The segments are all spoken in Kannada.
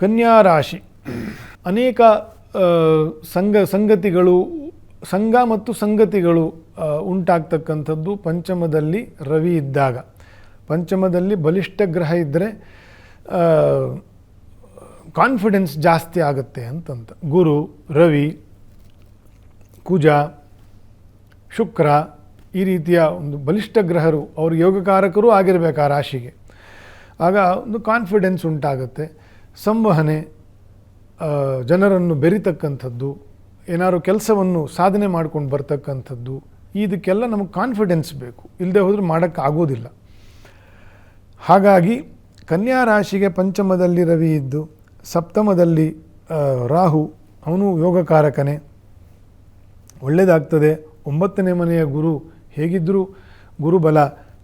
ಕನ್ಯಾ ರಾಶಿ. ಅನೇಕ ಸಂಘ ಸಂಗ ಸಂಗತಿಗಳು, ಸಂಘ ಮತ್ತು ಸಂಗತಿಗಳು ಉಂಟಾಗ್ತಕ್ಕಂಥದ್ದು ಪಂಚಮದಲ್ಲಿ ರವಿ ಇದ್ದಾಗ. ಪಂಚಮದಲ್ಲಿ ಬಲಿಷ್ಠ ಗ್ರಹ ಇದ್ದರೆ ಕಾನ್ಫಿಡೆನ್ಸ್ ಜಾಸ್ತಿ ಆಗುತ್ತೆ ಅಂತಂತ. ಗುರು, ರವಿ, ಕುಜ, ಶುಕ್ರ ಈ ರೀತಿಯ ಒಂದು ಬಲಿಷ್ಠ ಗ್ರಹರು, ಅವರು ಯೋಗಕಾರಕರೂ ಆಗಿರಬೇಕು ಆ ರಾಶಿಗೆ. ಆಗ ಒಂದು ಕಾನ್ಫಿಡೆನ್ಸ್ ಉಂಟಾಗುತ್ತೆ. ಸಂವಹನೆ ಜನರನ್ನು ಬೆರಿತಕ್ಕಂಥದ್ದು, ಏನಾದ್ರು ಕೆಲಸವನ್ನು ಸಾಧನೆ ಮಾಡ್ಕೊಂಡು ಬರ್ತಕ್ಕಂಥದ್ದು, ಇದಕ್ಕೆಲ್ಲ ನಮಗೆ ಕಾನ್ಫಿಡೆನ್ಸ್ ಬೇಕು. ಇಲ್ಲದೆ ಹೋದರೆ ಮಾಡೋಕ್ಕಾಗೋದಿಲ್ಲ ಹಾಗಾಗಿ ಕನ್ಯಾ ರಾಶಿಗೆ ಪಂಚಮದಲ್ಲಿ ರವಿ ಇದ್ದು, ಸಪ್ತಮದಲ್ಲಿ ರಾಹು, ಅವನು ಯೋಗಕಾರಕನೇ. ಒಳ್ಳೆಯದಾಗ್ತದೆ ಒಂಬತ್ತನೇ ಮನೆಯ ಗುರು ಹೇಗಿದ್ದರೂ ಗುರುಬಲ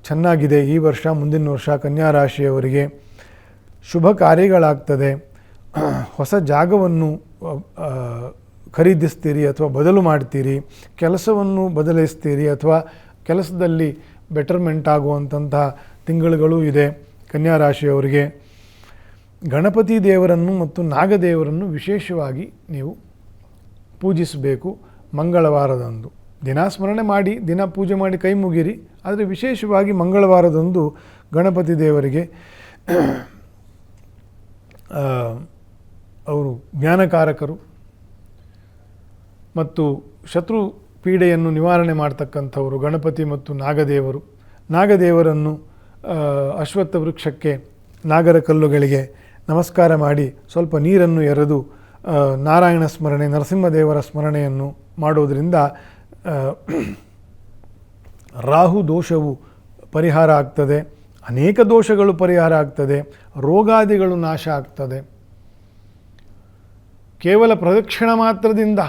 ಚೆನ್ನಾಗಿದೆ ಈ ವರ್ಷ, ಮುಂದಿನ ವರ್ಷ ಕನ್ಯಾ ರಾಶಿಯವರಿಗೆ. ಶುಭ ಕಾರ್ಯಗಳಾಗ್ತದೆ. ಹೊಸ ಜಾಗವನ್ನು ಖರೀದಿಸ್ತೀರಿ ಅಥವಾ ಬದಲು ಮಾಡ್ತೀರಿ, ಕೆಲಸವನ್ನು ಬದಲಿಸ್ತೀರಿ ಅಥವಾ ಕೆಲಸದಲ್ಲಿ ಬೆಟರ್ಮೆಂಟ್ ಆಗುವಂಥ ತಿಂಗಳುಗಳು ಇದೆ ಕನ್ಯಾ ರಾಶಿಯವರಿಗೆ. ಗಣಪತಿ ದೇವರನ್ನು ಮತ್ತು ನಾಗದೇವರನ್ನು ವಿಶೇಷವಾಗಿ ನೀವು ಪೂಜಿಸಬೇಕು ಮಂಗಳವಾರದಂದು. ದಿನ ಸ್ಮರಣೆ ಮಾಡಿ, ದಿನ ಪೂಜೆ ಮಾಡಿ ಕೈ ಮುಗಿರಿ ಆದರೆ ವಿಶೇಷವಾಗಿ ಮಂಗಳವಾರದಂದು ಗಣಪತಿ ದೇವರಿಗೆ ಅವರು ಜ್ಞಾನಕಾರಕರು ಮತ್ತು ಶತ್ರು ಪೀಡೆಯನ್ನು ನಿವಾರಣೆ ಮಾಡ್ತಕ್ಕಂಥವರು ಗಣಪತಿ ಮತ್ತು ನಾಗದೇವರು. ನಾಗದೇವರನ್ನು ಅಶ್ವತ್ಥ ವೃಕ್ಷಕ್ಕೆ, ನಾಗರ ಕಲ್ಲುಗಳಿಗೆ ನಮಸ್ಕಾರ ಮಾಡಿ ಸ್ವಲ್ಪ ನೀರನ್ನು ಎರೆದು ನಾರಾಯಣ ಸ್ಮರಣೆ, ನರಸಿಂಹದೇವರ ಸ್ಮರಣೆಯನ್ನು ಮಾಡೋದರಿಂದ ರಾಹು ದೋಷವು ಪರಿಹಾರ ಆಗ್ತದೆ. ಅನೇಕ ದೋಷಗಳು ಪರಿಹಾರ ಆಗ್ತದೆ, ರೋಗಾದಿಗಳು ನಾಶ ಆಗ್ತದೆ. ಕೇವಲ ಪ್ರದಕ್ಷಿಣ ಮಾತ್ರದಿಂದ,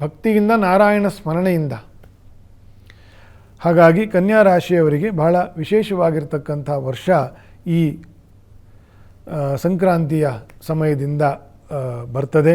ಭಕ್ತಿಯಿಂದ, ನಾರಾಯಣ ಸ್ಮರಣೆಯಿಂದ. ಹಾಗಾಗಿ ಕನ್ಯಾ ರಾಶಿಯವರಿಗೆ ಬಹಳ ವಿಶೇಷವಾಗಿರ್ತಕ್ಕಂಥ ವರ್ಷ ಈ ಸಂಕ್ರಾಂತಿಯ ಸಮಯದಿಂದ ಬರ್ತದೆ.